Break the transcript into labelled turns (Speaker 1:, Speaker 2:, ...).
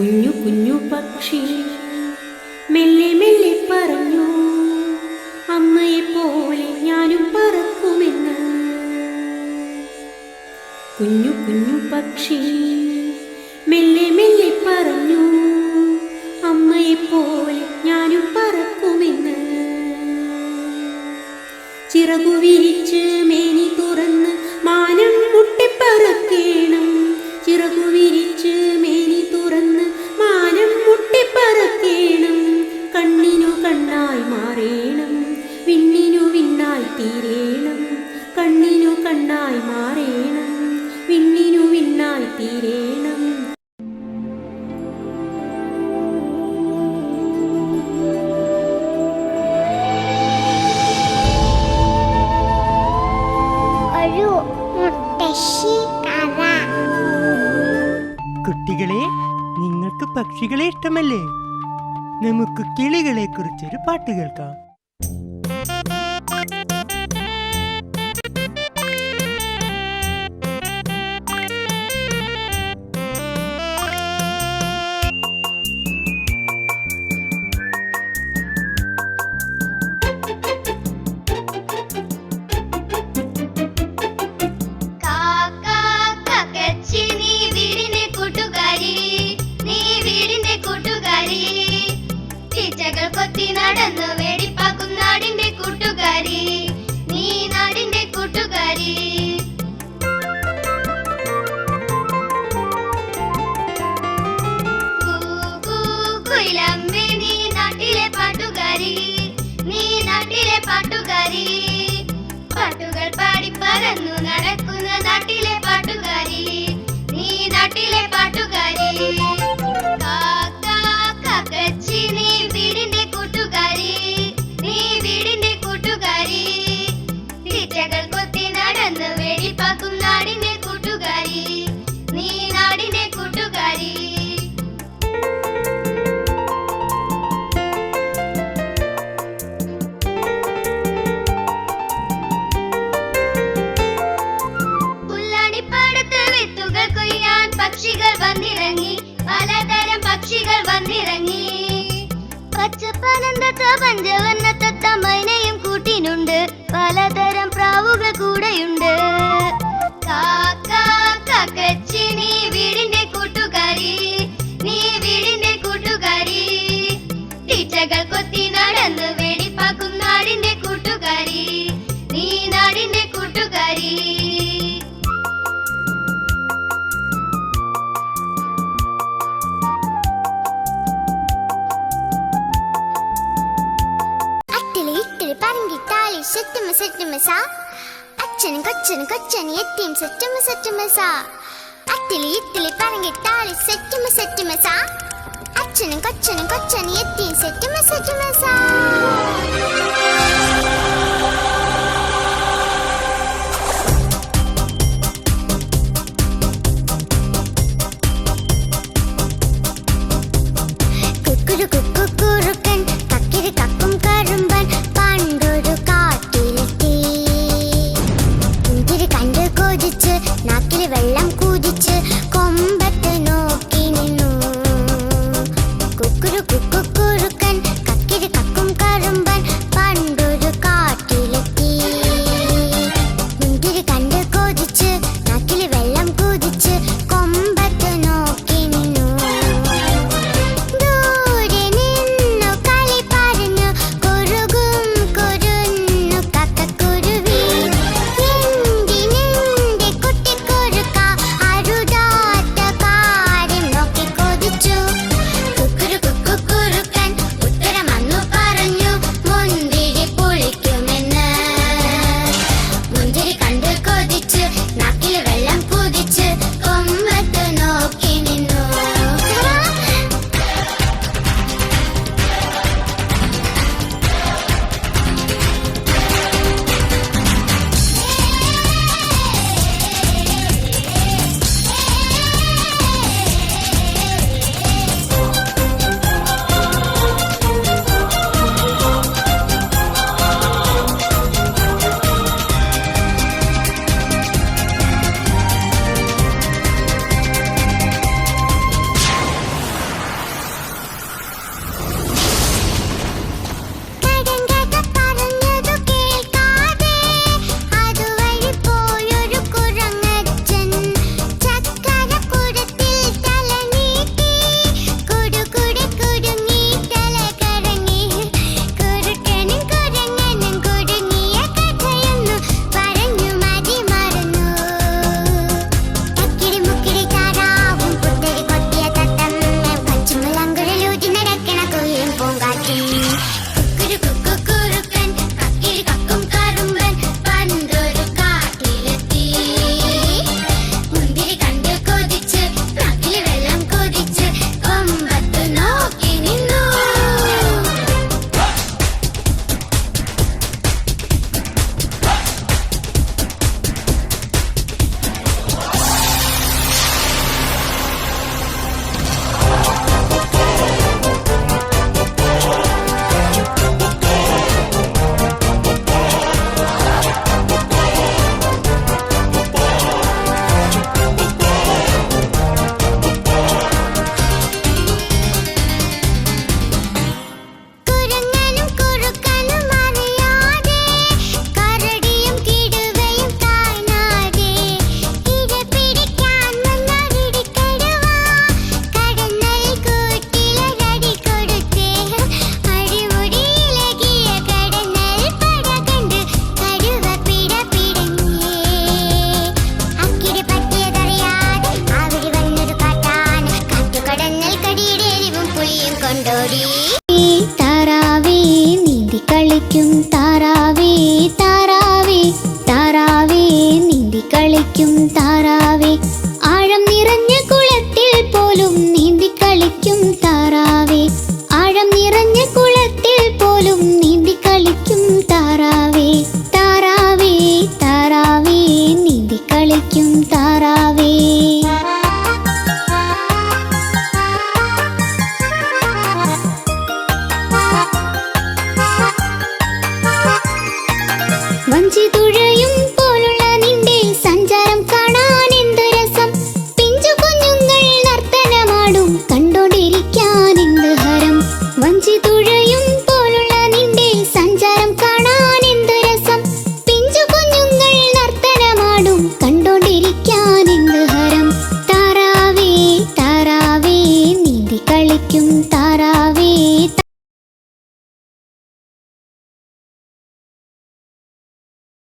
Speaker 1: കുഞ്ഞു കുഞ്ഞു പക്ഷി മെല്ലെ മെല്ലെ പറഞ്ഞു അമ്മയെ പോലെ ഞാനും പറക്കുമെന്ന്. കുഞ്ഞു കുഞ്ഞു പക്ഷി മെല്ലെ മെല്ലെ പറഞ്ഞു അമ്മയെ പോലെ ഞാനും പറക്കുമെന്ന്. ചിറകു വിരിച്ച് മേനി കണ്ണായി മാറേണം. വിണ്ണിനു വിണ്ണായി തീരേണം.
Speaker 2: കുട്ടികളെ നിങ്ങൾക്ക് പക്ഷികളെ ഇഷ്ടമല്ലേ? നമുക്ക് കിളികളെ കുറിച്ചൊരു പാട്ട് കേൾക്കാം.
Speaker 3: നാട്ടിലെ പാട്ടുകാരി. പാട്ടുകൾ പാടി പറന്നു നടക്കുന്ന നാട്ടിലെ പാട്ടുകാരി. നീ നാട്ടിലെ പാട്ടുകാരി. കാക്ക, കാക്കച്ചി നീ വീടിന്റെ പച്ചപ്പനന്തത്ത പഞ്ചവർണത്തത്ത മൈനയും കൂട്ടിനുണ്ട്. പലതരം പ്രാവുകൾ കൂടെയുണ്ട്. ಗಾಳಿ ಸಿಟ್ಟಿಮ ಸಿಟ್ಟಿಮಿಸ ಅಚ್ಚನ ಕೊಚ್ಚನ ಕೊಚ್ಚನ ಎತ್ತಿಂ ಸಿಟ್ಟಿಮ ಸಿಟ್ಟಿಮಿಸ ಅತ್ತಿಲಿ ಇತ್ತಿಲಿ ಪರಂಗಿಟ್ಟಾಳಿ ಸಿಟ್ಟಿಮ ಸಿಟ್ಟಿಮಿಸ ಅಚ್ಚನ ಕೊಚ್ಚನ ಕೊಚ್ಚನ ಎತ್ತಿಂ ಸಿಟ್ಟಿಮ ಸಿಟ್ಟಿಮಿಸ